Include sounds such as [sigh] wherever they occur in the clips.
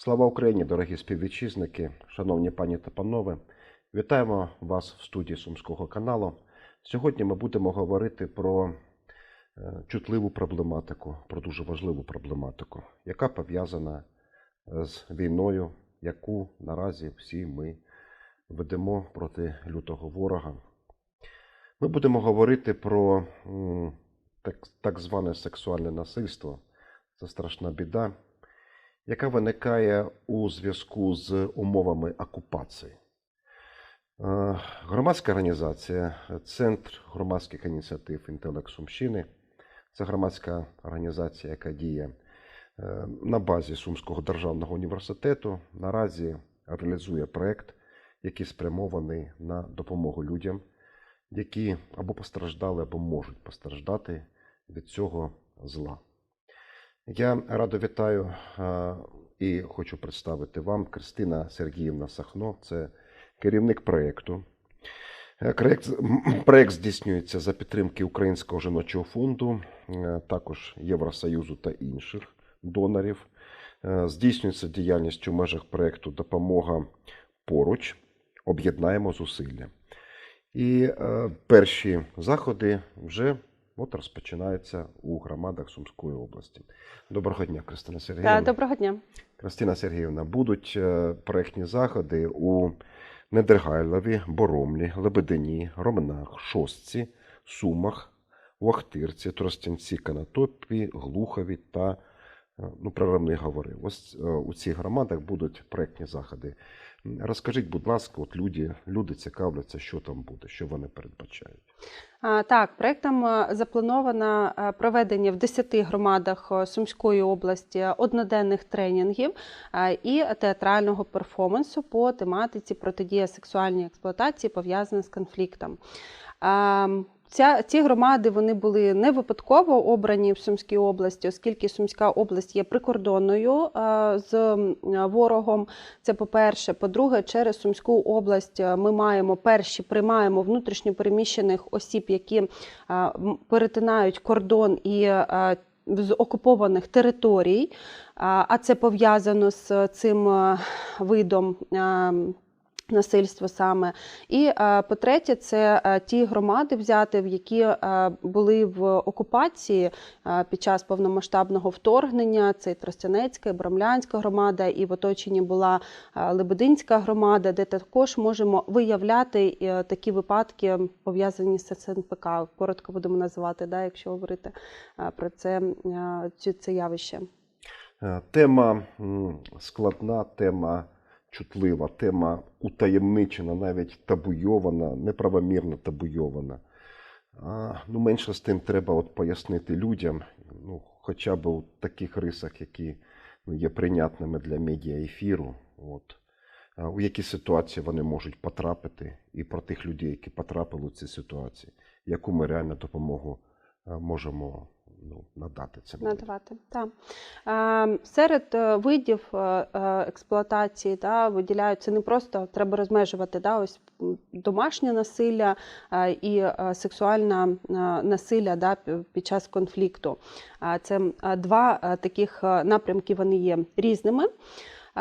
Слава Україні, дорогі співвітчизники, шановні пані та панове. Вітаємо вас в студії Сумського каналу. Сьогодні ми будемо говорити про е, чутливу проблематику, про дуже важливу проблематику, яка пов'язана е, з війною, яку наразі всі ми ведемо проти лютого ворога. Ми будемо говорити про так, так зване сексуальне насильство. Це страшна біда, яка виникає у зв'язку з умовами окупації. Е, Громадська організація, Центр громадських ініціатив Інтелект Сумщини. Це громадська організація, яка діє е, на базі Сумського державного університету. Наразі реалізує проєкт, який спрямований на допомогу людям, які або постраждали, або можуть постраждати від цього зла. Я радо вітаю і хочу представити вам Кристина Сергіївна Сахно, це керівник проєкту. Е, Проєкт, проєкт здійснюється за підтримки Українського жіночого фонду, е, також Євросоюзу та інших донорів. Е, Здійснюється діяльність у межах проєкту Допомога поруч. Об'єднаємо зусилля. І перші заходи вже от розпочинається у громадах Сумської області. Доброго дня, Кристина Сергіївна. Так, доброго дня. Кристина Сергіївна, будуть е, проєктні заходи у Недергайлові, Боромлі, Лебедині, Ромнах, Шостці, Сумах, Вахтирці, Тростянці, Канатопі, Глухові та ну, про Ромни говорив. Ось е, у цих громадах будуть проєктні заходи. Розкажіть, будь ласка, от люди, люди цікавляться, що там буде, що вони передбачають. Так, проектом е, заплановано е, проведення в 10 громадах е, Сумської області одноденних тренінгів е, і театрального перформансу по тематиці протидія сексуальній експлуатації пов'язана з конфліктом. Ем, Ця, ці громади вони були не випадково обрані в Сумській області, оскільки Сумська область є прикордонною е, з ворогом. Це по-перше. По-друге, через Сумську область е, ми маємо перші приймаємо внутрішньо переміщених осіб, які е, перетинають кордон і е, з окупованих територій, А- це пов'язано з цим е, видом. Насильство саме, і е, по-третє, це е, ті громади взяти, в які е, були в окупації під час повномасштабного вторгнення. Це Тростянецька, Брамлянська громада, і в оточенні була Лебединська громада, де також можемо виявляти такі випадки, пов'язані з СНПК. Коротко будемо називати, да, якщо говорити про це, це явище. Тема складна, тема чутлива, тема утаємничена, навіть табуйована, неправомірно табуйована. А, ну, менше з тим треба от пояснити людям, ну, хоча б у таких рисах, які ну, є прийнятними для медіаефіру, от, а, у які ситуації вони можуть потрапити, і про тих людей, які потрапили у ці ситуації, яку ми реально допомогу можемо ну, надати це. Надавати так. Серед е, видів е, е, експлуатації да, виділяються не просто треба розмежувати да, ось домашнє насилля і сексуальне насилля да, під час конфлікту. Це два таких напрямки, вони є різними.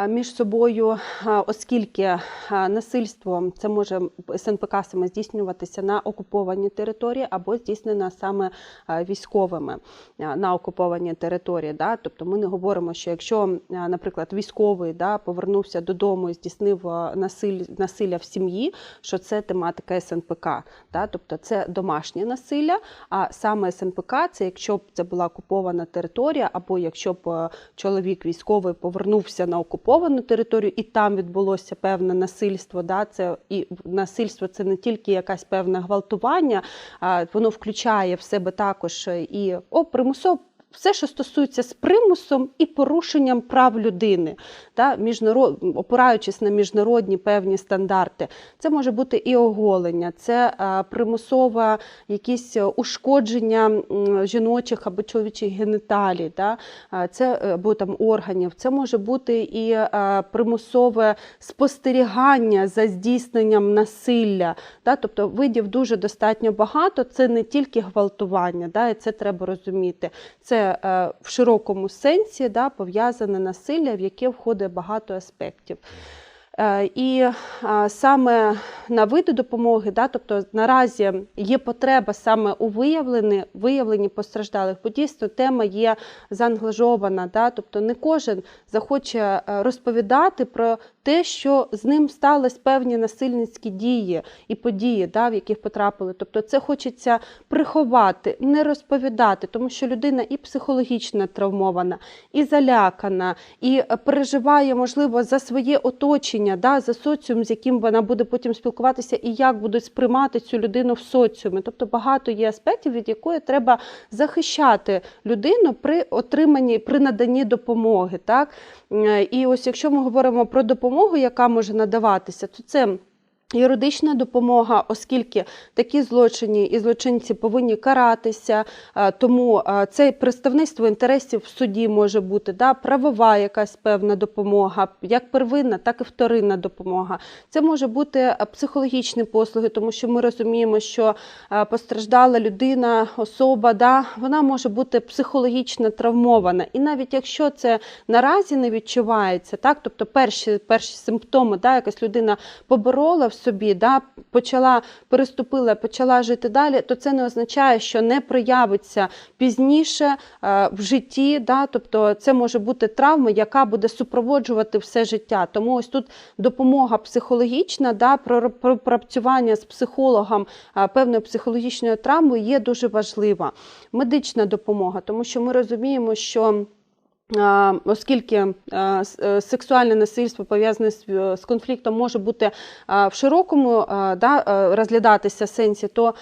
Між собою, оскільки насильство це може СНПК саме здійснюватися на окупованій території або здійснено саме військовими на окупованій території. Да? Тобто ми не говоримо, що якщо, наприклад, військовий да, повернувся додому і здійснив насиль, насилля в сім'ї, що це тематика СНПК. Да? Тобто це домашнє насилля, а саме СНПК це якщо б це була окупована територія, або якщо б чоловік військовий повернувся на окуповану територію і там відбулося певне насильство. Да? Це і насильство це не тільки якась певне гвалтування, а воно включає в себе також і о, примусово. Все, що стосується з примусом і порушенням прав людини, та, міжнарод... опираючись на міжнародні певні стандарти, це може бути і оголення, це е, примусове якісь ушкодження жіночих або чоловічих геніталій, та, е, це е, або там органів. Це може бути і примусове спостерігання за здійсненням насилля. Та, тобто видів дуже достатньо багато. Це не тільки гвалтування, да, і це треба розуміти. Це це е, в широкому сенсі да, пов'язане насилля, в яке входить багато аспектів. Е, І а, саме на види допомоги, да, тобто наразі є потреба саме у виявленні, виявленні постраждалих, бо дійсно тема є заангажована, да, тобто не кожен захоче е, розповідати про те, що з ним стались певні насильницькі дії і події, да, в яких потрапили. Тобто це хочеться приховати, не розповідати, тому що людина і психологічно травмована, і залякана, і переживає, можливо, за своє оточення, да, за соціум, з яким вона буде потім спілкуватися, і як будуть сприймати цю людину в соціумі. Тобто багато є аспектів, від якої треба захищати людину при отриманні, при наданні допомоги. Так? Е, І ось якщо ми говоримо про допомогу, яка може надаватися, то це. Юридична допомога, оскільки такі злочині і злочинці повинні каратися, е, тому е, це представництво інтересів в суді може бути, да, правова якась певна допомога, як первинна, так і вторинна допомога. Це може бути е, психологічні послуги, тому що ми розуміємо, що постраждала людина, особа, да, вона може бути психологічно травмована. І навіть якщо це наразі не відчувається, так, тобто перші, перші симптоми, да, якась людина поборола собі, да, почала переступила, почала жити далі, то це не означає, що не проявиться пізніше е, в житті. Да, тобто це може бути травма, яка буде супроводжувати все життя. Тому ось тут допомога психологічна, да, про- пропрацювання з психологом е, певною психологічною травмою є дуже важлива. Медична допомога, тому що ми розуміємо, що. Оскільки е, сексуальне насильство пов'язане з, е, конфліктом може бути в широкому да, е, розглядатися сенсі, то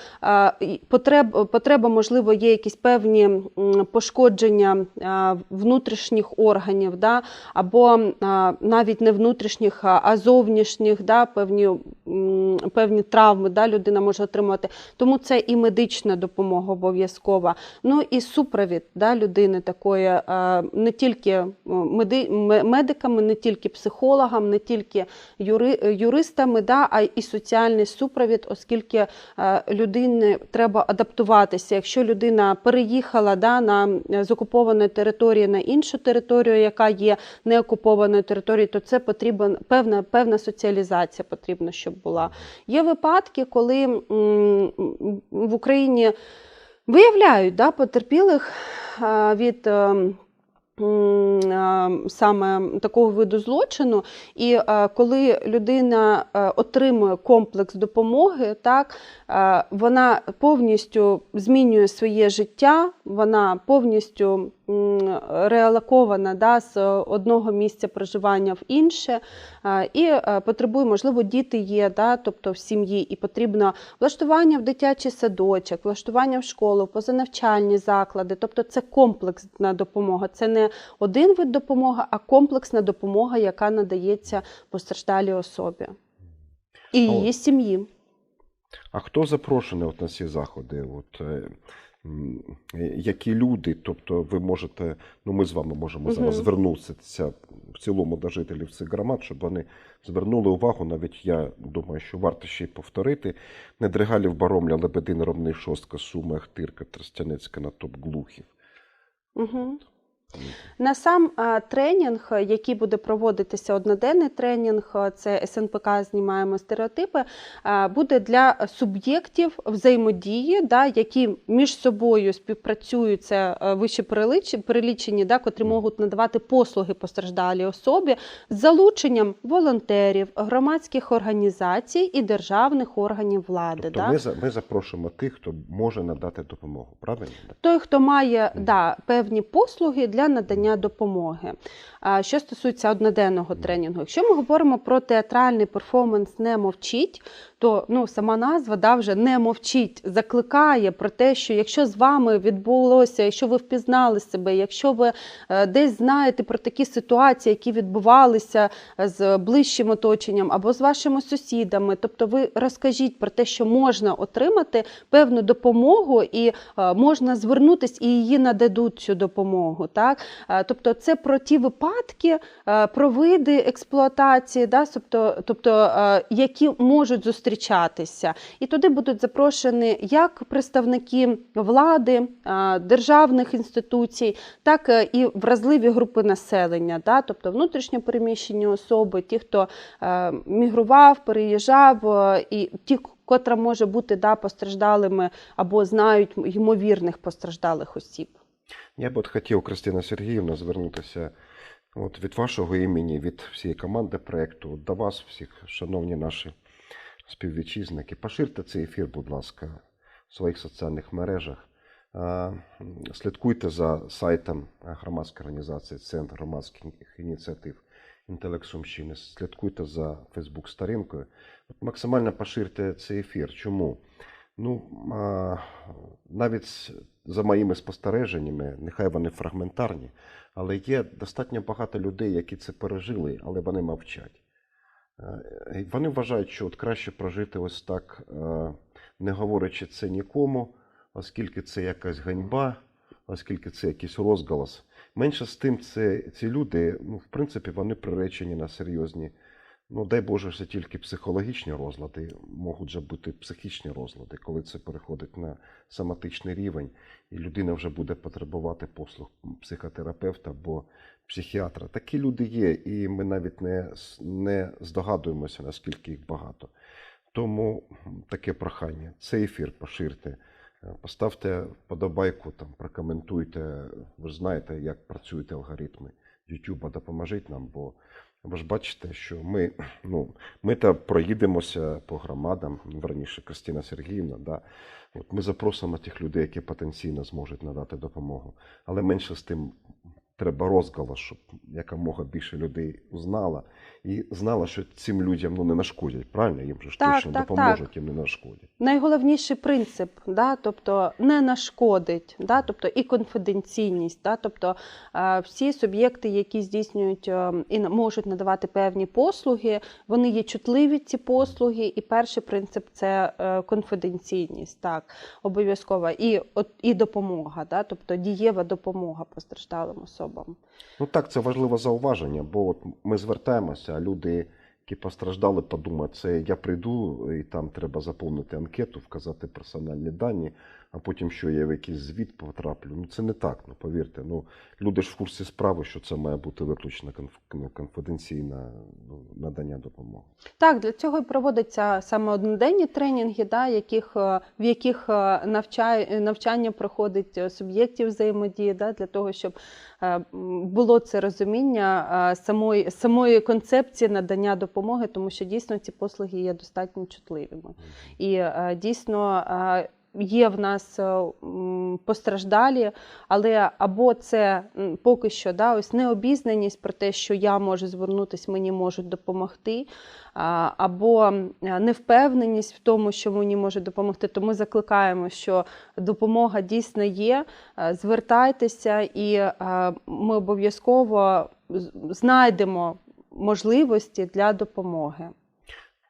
потреб, потреба, можливо, є якісь певні пошкодження внутрішніх органів, да, або навіть не внутрішніх, а зовнішніх, да, певні, певні травми да, людина може отримувати. Тому це і медична допомога обов'язкова. Ну і супровід да, людини такої не тільки е, медиками, не тільки психологам, не тільки е, юристами, да, а і соціальний супровід, оскільки е, людині треба адаптуватися. Якщо людина переїхала да, на з окупованої території на іншу територію, яка є неокупованою територією, то це потрібна певна, певна соціалізація потрібна, щоб була. Є випадки, коли в Україні виявляють да, потерпілих від. Саме такого виду злочину, і коли людина е, отримує комплекс допомоги, так е, вона повністю змінює своє життя, вона повністю реалокована да, з одного місця проживання в інше, і е, потребує, можливо, діти є, да, тобто в сім'ї, і потрібно влаштування в дитячий садочок, влаштування в школу, в позанавчальні заклади. Тобто це комплексна допомога. Це не один вид допомоги, а комплексна допомога, яка надається постраждалій особі і її сім'ї. А хто запрошений от на ці заходи? От, е, які люди? Тобто ви можете, ну ми з вами можемо зараз звернутися в цілому до жителів цих громад, щоб вони звернули увагу. Навіть я думаю, що варто ще й повторити. Недригалів, Баромля, Лебедин, Ромний, Шостка, Суми, Ахтирка, Тростянецька, Натоп, Глухів. Угу. На сам тренінг, е, який буде проводитися одноденний тренінг, е, це СНПК знімаємо стереотипи, буде для суб'єктів взаємодії, да, які між собою співпрацюють, це е, вище переліч- перелічені, да, котрі можуть надавати послуги постраждалій особі з залученням волонтерів, громадських організацій і державних органів влади. Тобто да. ми, ми запрошуємо тих, хто може надати допомогу. Правильно? Той, хто має Мгм. да, певні послуги для надання допомоги. Що стосується одноденного тренінгу, якщо ми говоримо про театральний перформанс не мовчіть, то ну, сама назва да, вже не мовчіть, закликає про те, що якщо з вами відбулося, якщо ви впізнали себе, якщо ви е, десь знаєте про такі ситуації, які відбувалися з ближчим оточенням або з вашими сусідами, тобто ви розкажіть про те, що можна отримати певну допомогу і е, можна звернутися і її нададуть цю допомогу. Так? Е, Тобто, це про ті випадки, е, про види експлуатації, да, тобто, тобто е, які можуть зустрічатися. І туди будуть запрошені як представники влади, державних інституцій, так і вразливі групи населення, да, тобто внутрішньо переміщені особи, ті, хто мігрував, переїжджав, і ті, котра може бути да, постраждалими або знають ймовірних постраждалих осіб. Я б от хотів, Кристина Сергіївна, звернутися от від вашого імені, від всієї команди проєкту, до вас, всіх, шановні наші співвітчизники. Поширте цей ефір, будь ласка, в своїх соціальних мережах. Слідкуйте за сайтом громадської організації Центр громадських ініціатив Інтелект Сумщини. Слідкуйте за Фейсбук-сторінкою. Максимально поширте цей ефір. Чому? Ну, навіть за моїми спостереженнями, нехай вони фрагментарні, але є достатньо багато людей, які це пережили, але вони мовчать. Е, Вони вважають, що от краще прожити ось так, е, не говорячи це нікому, оскільки це якась ганьба, оскільки це якийсь розголос. Менше з тим, це, ці люди, ну, в принципі, вони приречені на серйозні, ну дай Боже, це тільки психологічні розлади, можуть же бути психічні розлади, коли це переходить на соматичний рівень, і людина вже буде потребувати послуг психотерапевта або психіатра. Такі люди є, і ми навіть не, не здогадуємося, наскільки їх багато. Тому таке прохання. Цей ефір поширте. Е, Поставте вподобайку, там, прокоментуйте. Ви знаєте, як працюють алгоритми YouTube, допоможіть нам, бо ви ж бачите, що ми, [clears throat] ну, ми та проїдемося по громадам, ну, верніше Кристина Сергіївна, да. От ми запросимо тих людей, які потенційно зможуть надати допомогу. Але менше з тим треба розголос, щоб якомога більше людей узнало і знало, що цим людям ну, не нашкодять. Правильно? Їм же Так, точно так, допоможуть, їм не нашкодять. Найголовніший принцип, да, тобто не нашкодить, да, тобто і конфіденційність, да, тобто е, всі суб'єкти, які здійснюють е, і можуть надавати певні послуги, вони є чутливі ці послуги. І перший принцип це е, конфіденційність, так обов'язково, і от і допомога, да, тобто дієва допомога постраждалим особам. Ну так, це важливе зауваження, бо от ми звертаємося, а люди, які постраждали, подумають, це я прийду і там треба заповнити анкету, вказати персональні дані, а потім що я в якийсь звіт потраплю. Ну це не так, ну повірте. Ну люди ж в курсі справи, що це має бути виключно конф- ну, конфіденційне ну, надання допомоги. Так, для цього і проводяться саме одноденні тренінги, да, яких, е, в яких е, навчає, навчання проходить е, суб'єктів взаємодії, да, для того, щоб було це розуміння самої, самої концепції надання допомоги, тому що дійсно ці послуги є достатньо чутливими. І дійсно є в нас е, постраждалі, але або це поки що да, ось необізнаність про те, що я можу звернутися, мені можуть допомогти, або невпевненість в тому, що мені можуть допомогти. То ми закликаємо, що допомога дійсно є. е, Звертайтеся, і е, ми обов'язково знайдемо можливості для допомоги.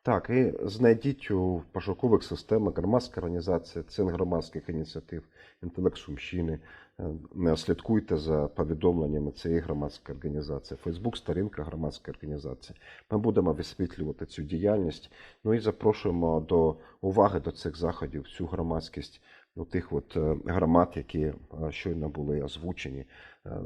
Так, і знайдіть у пошукових системах громадська організація, Центр громадських ініціатив, інтелект Сумщини. Е, Не слідкуйте за повідомленнями цієї громадської організації. Фейсбук, сторінка громадської організації. Ми будемо висвітлювати цю діяльність. Ну і запрошуємо до уваги до цих заходів всю громадськість ну, тих от е, громад, які е, щойно були озвучені,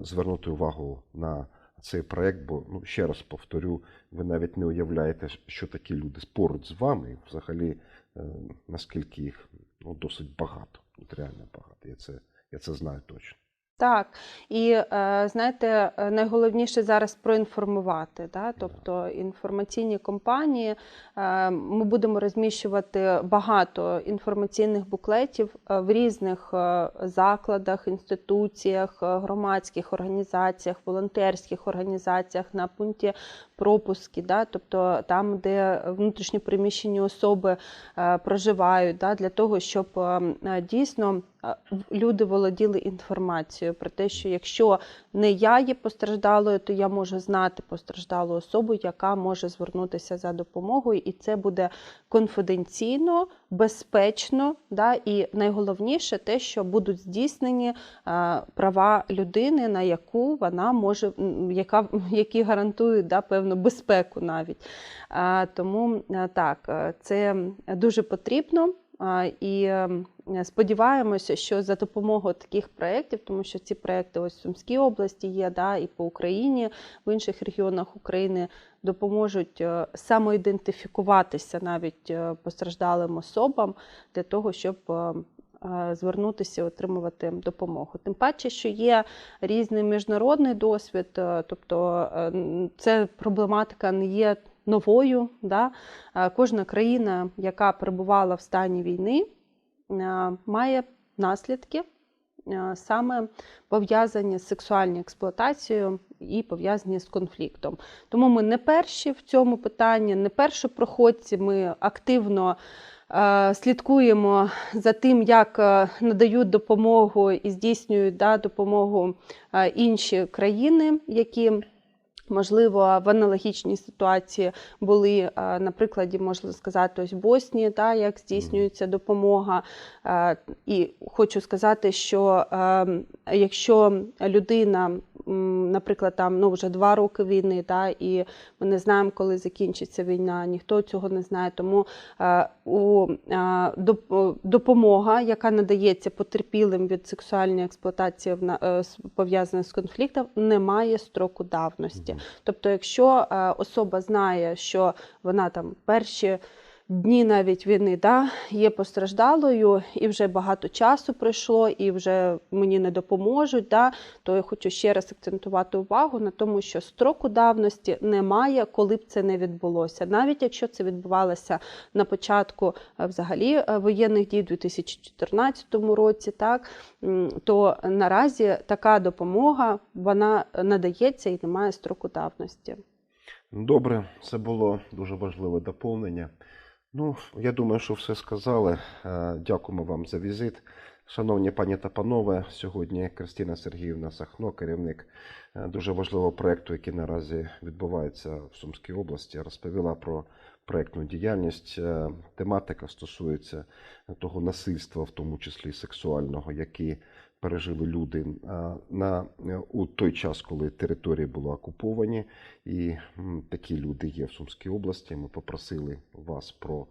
звернути увагу на цей проект, бо ну ще раз повторю, ви навіть не уявляєте, що такі люди поруч з вами, і взагалі е, наскільки їх ну, досить багато, от реально багато. Я це, я це знаю точно. Так, і е, знаєте, найголовніше зараз проінформувати. Да? Тобто інформаційні компанії. Е, ми будемо розміщувати багато інформаційних буклетів е, в різних закладах, інституціях, громадських організаціях, волонтерських організаціях на пункті пропуски, да? тобто там, де внутрішньо приміщені особи е, проживають, да? для того, щоб е, дійсно в- люди володіли інформацією про те, що якщо не я є постраждалою, то я можу знати постраждалу особу, яка може звернутися за допомогою, і це буде конфіденційно, безпечно, да, і найголовніше те, що будуть здійснені а, права людини, на яку вона може, яка, [laughs] які гарантують да, певну безпеку навіть. А, Тому а, так, е, це дуже потрібно. І е, сподіваємося, що за допомогою таких проєктів, тому що ці проєкти ось в Сумській області є, да, і по Україні, в інших регіонах України допоможуть е, самоідентифікуватися навіть е, постраждалим особам для того, щоб звернутися отримувати допомогу. Тим паче, що є різний міжнародний досвід, тобто це проблематика не є новою. Да? Е, Кожна країна, яка перебувала в стані війни, е, має наслідки. е, Саме пов'язані з сексуальною експлуатацією і пов'язані з конфліктом. Тому ми не перші в цьому питанні, не першопроходці. Ми активно слідкуємо за тим, як надають допомогу і здійснюють да, допомогу інші країни, які. Можливо, в аналогічній ситуації були е, на прикладі, можна сказати, ось Боснії, та як здійснюється допомога. Е, І хочу сказати, що е, якщо людина, наприклад, там ну вже два роки війни, та і ми не знаємо, коли закінчиться війна, ніхто цього не знає. Тому е, у е, допомога, яка надається потерпілим від сексуальної експлуатації вна- е, пов'язаної з конфліктом, не має строку давності. Тобто, якщо особа знає, що вона там перші дні навіть війни да, є постраждалою, і вже багато часу пройшло, і вже мені не допоможуть, да, то я хочу ще раз акцентувати увагу на тому, що строку давності немає, коли б це не відбулося. Навіть якщо це відбувалося на початку е, взагалі е, воєнних дій у 2014 році, так, то наразі така допомога вона надається і немає строку давності. Добре, це було дуже важливе доповнення. Ну, я думаю, що все сказали. Е, Дякуємо вам за візит. Шановні пані та панове, сьогодні Кристина Сергіївна Сахно, керівник е, дуже важливого проєкту, який наразі відбувається в Сумській області, розповіла про проєктну діяльність. Е, Тематика стосується того насильства, в тому числі сексуального, які пережили люди е, на, у той час, коли території були окуповані. І такі люди є в Сумській області. Ми попросили вас про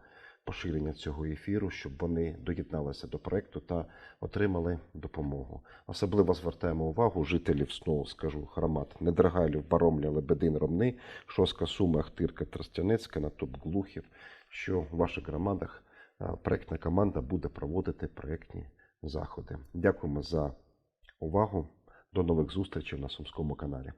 поширення цього ефіру, щоб вони доєдналися до проекту та отримали допомогу. Особливо звертаємо увагу жителів знову скажу громад Недрагайлів, Баромля, Лебедин, Ромни, Шоска, Суми, Ахтирка, Тростянецька, Натоп, Глухів, що в ваших громадах е, проектна команда буде проводити проектні заходи. Дякуємо за увагу. До нових зустрічей на Сумському каналі.